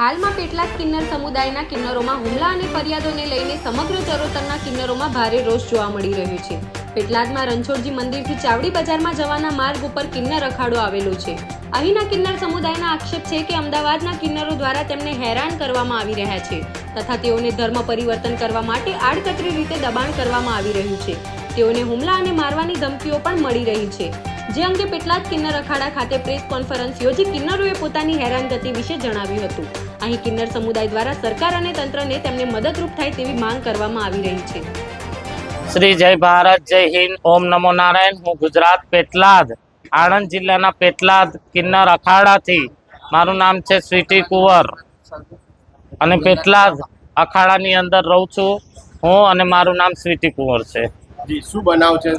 હાલમાં કેટલાક કિન્નર સમુદાયના કિન્નરોમાં હુમલા અને ફરિયાદોને લઈને સમગ્ર ચરોતરના કિન્નરોમાં ભારે રોષ જોવા મળી રહ્યો છે. પેટલાદમાં રણછોડજી મંદિરથી ચાવડી બજારમાં જવાના માર્ગ ઉપર કિન્નર અખાડો આવેલો છે. અહીંના કિન્નર સમુદાયના આક્ષેપ છે કે અમદાવાદના કિન્નરો દ્વારા તેમને હેરાન કરવામાં આવી રહ્યા છે તથા તેઓને ધર્મ પરિવર્તન કરવા માટે આડકતરી રીતે દબાણ કરવામાં આવી રહ્યું છે. તેઓને હુમલા અને મારવાની ધમકીઓ પણ મળી રહી છે. જે અંગે પેટલાદ કિન્નર અખાડા ખાતે પ્રેસ કોન્ફરન્સ યોજી કિન્નરોએ પોતાની હેરાનગતિ વિશે જણાવ્યું હતું. અહીં કિન્નર સમુદાય દ્વારા સરકાર અને તંત્રને તેમને મદદરૂપ થાય તેવી માંગ કરવામાં આવી રહી છે. શ્રી જય ભારત જય હિન્દ ઓમ નમો નારાયણ. હું ગુજરાત પેટલાદ આણંદ જિલ્લાના પેટલાદ કિન્નર અખાડાથી. મારું નામ છે સ્વીટી કુંવર. અને પેટલાદ અખાડાની અંદર રહું છું હું અને મારું નામ સ્વીટી કુંવર છે. શું બનાવ છે?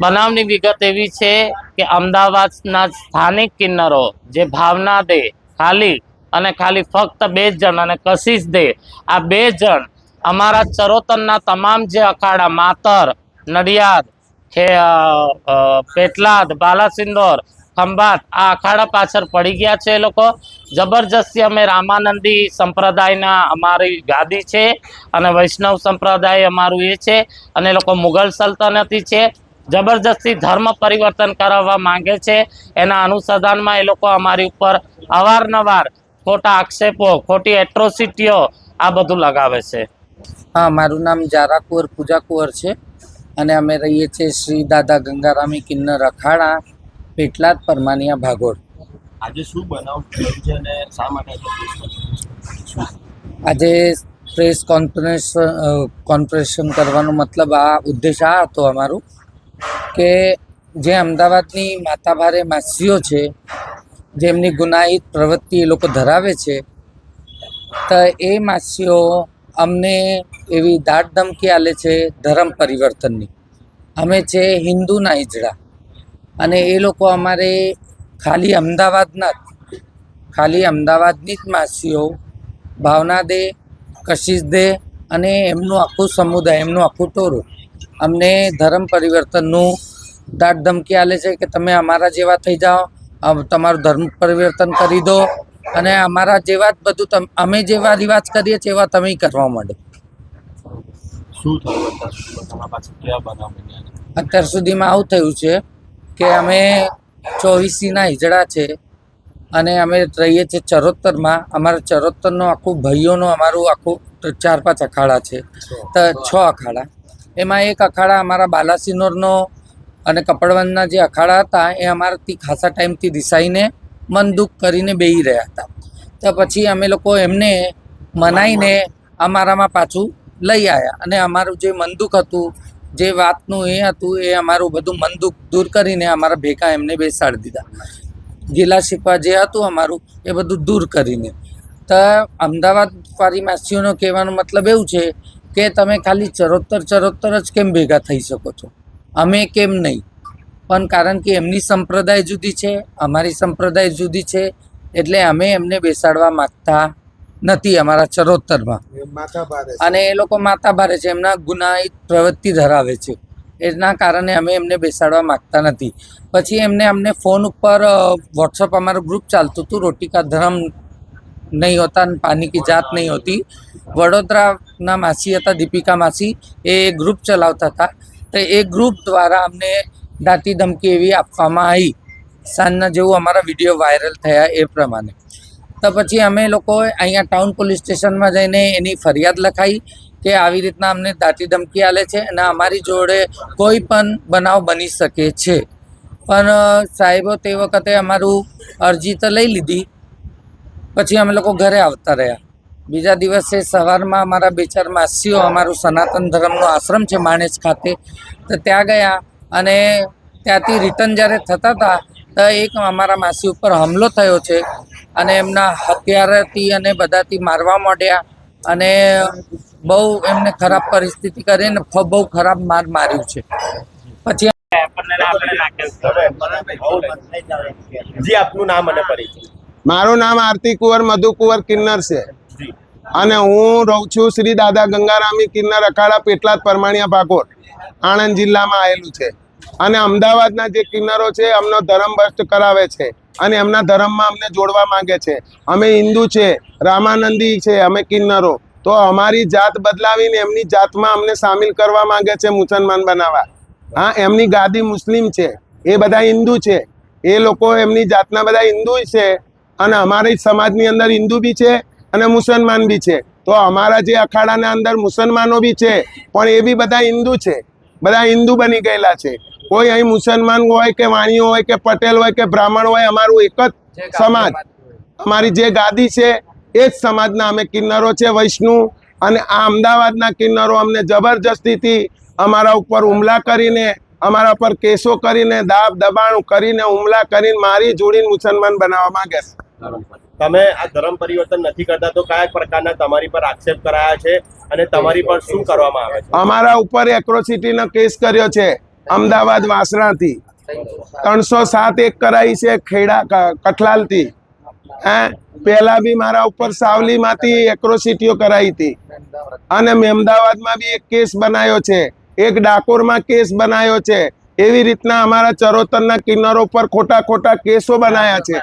બનાવની વિગત એવી છે કે અમદાવાદના સ્થાનિક કિન્નરો જે ભાવના દે ખાલી અને ખાલી ફક્ત બે જણ અને કશિશ દે. આ બે જણ અમારા ચરોતરના તમામ જે અખાડા, માતર, નડિયાદ પેટલાદ, બાલાસિંદોર, ખંભાત, આ અખાડા પાછળ પડી ગયા છે એ લોકો. જબરજસ્તી અમે રામાનંદી સંપ્રદાયના અમારી ગાદી છે અને વૈષ્ણવ સંપ્રદાય અમારું એ છે અને લોકો મુઘલ સલ્તનતી છે. જબરજસ્તી ધર્મ પરિવર્તન કરાવવા માંગે છે. એના અનુસંધાનમાં એ લોકો અમારી ઉપર અવારનવાર ખોટા આક્ષેપો ખોટી એટ્રોસિટીઓ આ બધું લગાવે છે. હા મારું નામ જારા કુંવર પૂજા કુંવર છે. અને અમે રહીએ છીએ શ્રી દાદા ગંગારામી કિન્નર અખાડા પેટલાદ પરમાનિયા ભાગોળ. આજે શું બનાવ છે અને શા માટે આજે પ્રેસ કોન્ફરન્સ કોન્ફરન્સન કરવાનો મતલબ આ ઉદ્દેશ આ હતો અમારું કે જે અમદાવાદની માતાભારે માસીઓ છે જેમની ગુનાહિત પ્રવૃત્તિ એ લોકો ધરાવે છે, તો એ માસીઓ અમને એવી દાટ ધમકી આલે છે ધર્મ પરિવર્તનની. અમે છે હિન્દુના હિજડા અને એ લોકો અમારે ખાલી અમદાવાદના જ, ખાલી અમદાવાદની જ માસીઓ ભાવના દે, કશિશ દે અને એમનું આખું સમુદાય, એમનું આખું ટોરું અમને ધર્મ પરિવર્તનનું દાટ ધમકી આલે છે કે તમે અમારા જેવા થઈ જાઓ તમારું ધર્મ પરિવર્તન કરી દો અને અમારા જેવા જ બધું અમે જેવા રિવાજ કરીએ છીએ એવા તમે કરવા માંડો? અત્યાર સુધીમાં? આવું થયું છે કે અમે ચોવીસીના હિજડા છે અને અમે રહીએ છીએ ચરોતરમાં. અમારા ચરોતરનો આખું ભાઈઓનું અમારું આખું ચાર પાંચ અખાડા છે. તો છ અખાડા. એમાં એક અખાડા અમારા બાલાસિનોરનો અને કપડવંજના જે અખાડા હતા એ અમારાથી ખાસા ટાઈમથી દિસાઈને મન દુઃખ કરીને બેહી રહ્યા હતા. તો પછી અમે લોકો એમને મનાઈને અમારામાં પાછું લઈ આવ્યા અને અમારું જે મન દુઃખ હતું, જે વાતનું એ હતું, એ અમારું બધું મન દુઃખ દૂર કરીને અમારા ભેગા એમને બેસાડી દીધા. ગીલા શીખવા જે હતું અમારું એ બધું દૂર કરીને. તો અમદાવાદ વાળી કહેવાનો મતલબ એવું છે કે તમે ખાલી ચરોતર ચરોતર જ કેમ ભેગા થઈ શકો છો? અમે કેમ નહીં? પણ કારણ કે એમની સંપ્રદાય જુદી છે અમારી સંપ્રદાય જુદી છે એટલે અમે એમને બેસાડવા માગતા નથી અમારા ચરોતરમાં. અને એ લોકો માતા ભારે છે એમના ગુનાહિત પ્રવૃત્તિ ધરાવે છે. એના કારણે અમે એમને બેસાડવા માગતા નથી. પછી એમને અમને ફોન ઉપર વોટ્સઅપ અમારું ગ્રુપ ચાલતું હતું રોટિકા ધર્મ નહીં હોતા પાની કી જાત નહીં હોતી. વડોદરાના માસી હતા દીપિકા માસી એ ગ્રુપ ચલાવતા હતા. તો એ ગ્રુપ દ્વારા અમને દાંતી ધમકી એવી આપવામાં આવી સાંજના જેવું અમારા વીડિયો વાયરલ થયા એ પ્રમાણે. તો પછી અમે લોકો અહીંયા ટાઉન પોલીસ સ્ટેશનમાં જઈને એની ફરિયાદ લખાઈ કે આવી રીતના અમને દાંતી ધમકી આલે છે અને અમારી જોડે કોઈ પણ બનાવ બની શકે છે. પણ સાહેબો તે વખતે અમારું અરજી તો લઈ લીધી. પછી અમે લોકો ઘરે આવતા રહ્યા. બીજા દિવસે સવારમાં અમારા બે ચાર માસીઓ અમારું સનાતન ધર્મનો આશ્રમ છે માણેજ ખાતે તો ત્યાં ગયા અને ત્યાંથી રિટર્ન જ્યારે થતા હતા તો એક અમારા માસી ઉપર હુમલો થયો છે અને એમના હથિયારથી અને બધાથી મારવા માંડ્યા અને બહુ એમને ખરાબ પરિસ્થિતિ કરીને બહુ ખરાબ માર માર્યું છે. પછી જી આપનું નામ અને પરિચય. મારું નામ આરતી કુંવર મધુ કુંવર કિન્નર છે. અને હું રહું છું શ્રી દાદા ગંગારામી કિન્નર અખાડા પેટલાદ પરમાણિયા ભાગોળ, આણંદ જિલ્લામાં આવેલું છે. અને અમદાવાદના જે કિન્નરો છે અમનો ધર્મ ભ્રષ્ટ કરાવે છે અને એમના ધર્મમાં અમને જોડવા માંગે છે. અમે હિન્દુ છે, રામાનંદી છે, અમે કિન્નરો. તો અમારી જાત બદલાવીને એમની જાતમાં અમને સામેલ કરવા માંગે છે મુસલમાન બનાવવા. હા, એમની ગાદી મુસ્લિમ છે, એ બધા હિન્દુ છે. એ લોકો એમની જાતના બધા હિન્દુ છે અને અમારી સમાજની અંદર હિન્દુ બી છે અને મુસલમાન બી છે. તો અમારા જે અખાડાના અંદર મુસલમાનો બી છે પણ એ બી બધા હિન્દુ છે. બધા હિન્દુ બની ગયેલા છે. કોઈ અહીં મુસલમાન હોય કે વાણીઓ હોય કે પટેલ હોય કે બ્રાહ્મણ હોય અમારું એક જ સમાજ. અમારી જે ગાદી છે એ જ સમાજના અમે કિન્નરો છે વૈષ્ણુ. અને આ અમદાવાદના કિન્નરો અમને જબરજસ્તીથી અમારા ઉપર હુમલા કરીને અમારા પર કેસો કરીને દાબ દબાણ કરીને હુમલા કરીને મારી જોડીને મુસલમાન બનાવવા માંગે છે. તમે આ ધર્મ પરિવર્તન નથી કરતા, તો કયા પ્રકારના તમારી પર આક્ષેપ કરાયા છે અને તમારી પર શું કરવામાં આવે છે? અમારા ઉપર એક્રોસિટીનો કેસ કર્યો છે, અમદાવાદ વાસણાથી ત્રણસો સાત એક કરાઈ છે ખેડા કઠલાલથી. હે? પહેલા બી મારા ઉપર સાવલીમાંથી એક્રોસિટીઓ કરાઈ હતી. અને અમદાવાદમાં બી એક કેસ બનાવ્યો છે, એક ડાકોરમાં કેસ બનાવ્યો છે એવી રીતના અમારા ચરોતરના કિનારો પર ખોટા ખોટા કેસો બનાવ્યા છે.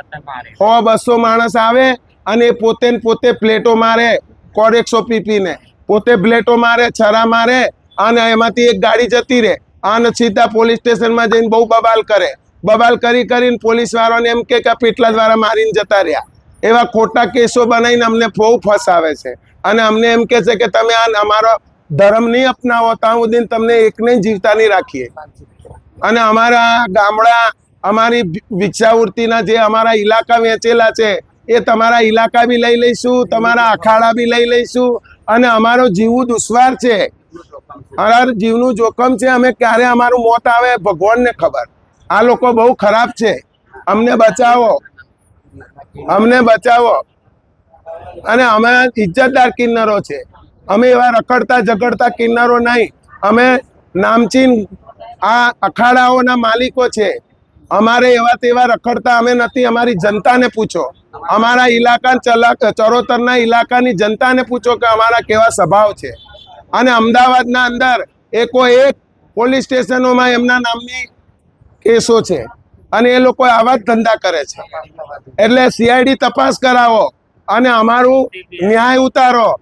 સો બસો માણસ આવે અને પોતે પોતે પ્લેટો મારે કોડેક્સો પીપીને પોતે પ્લેટો મારે છરા મારે અને એમાંથી એક ગાડી જતી રહે. અને સીધા પોલીસ સ્ટેશનમાં જઈને બહુ બબાલ કરે. બબાલ કરી કરીને પોલીસ વાળાને એમ કે પીટલા દ્વારા મારીને જતા રહ્યા. એવા ખોટા કેસો બનાવીને અમને બહુ ફસાવે છે. અને અમને એમ કે છે કે તમે આ અમારો ધર્મ નહીં અપનાવો ત્યાં સુધી તમને એકને જીવતા નહીં રાખીએ. અને અમારા ગામડા, અમારી ભિક્ષાવૃત્તિના જે અમારા ઇલાકા વેચેલા છે, એ તમારા ઇલાકા બી લઈ લઈશું, તમારા અખાડા બી લઈ લઈશું અને અમારો જીવવું દુશ્વાર છે. અમારા જીવનું જોખમ છે, અમે ક્યારે અમારું મોત આવે ભગવાનને ખબર. આ લોકો બહુ ખરાબ છે. અમને બચાવો. અમને બચાવો. અને અમે ઇજ્જતદાર કિન્નરો છે. અમે એવા રખડતા ઝઘડતા કિન્નરો નહીં. અમે નામચીન આ અખાડાઓના માલિકો છે. અમારે એવા તેવા રખડતા અમે નથી, અમારી જનતાને પૂછો. અમારા ઇલાકા ચરોતરના ઇલાકાની જનતાને પૂછો કે અમારા કેવા સ્વભાવ છે. અને અમદાવાદના અંદર એકો એક પોલીસ સ્ટેશનોમાં એમના નામની કેસો છે. અને એ લોકો આવા જ ધંધા કરે છે. એટલે સીઆઈડી તપાસ કરાવો અને અમારું ન્યાય ઉતારો.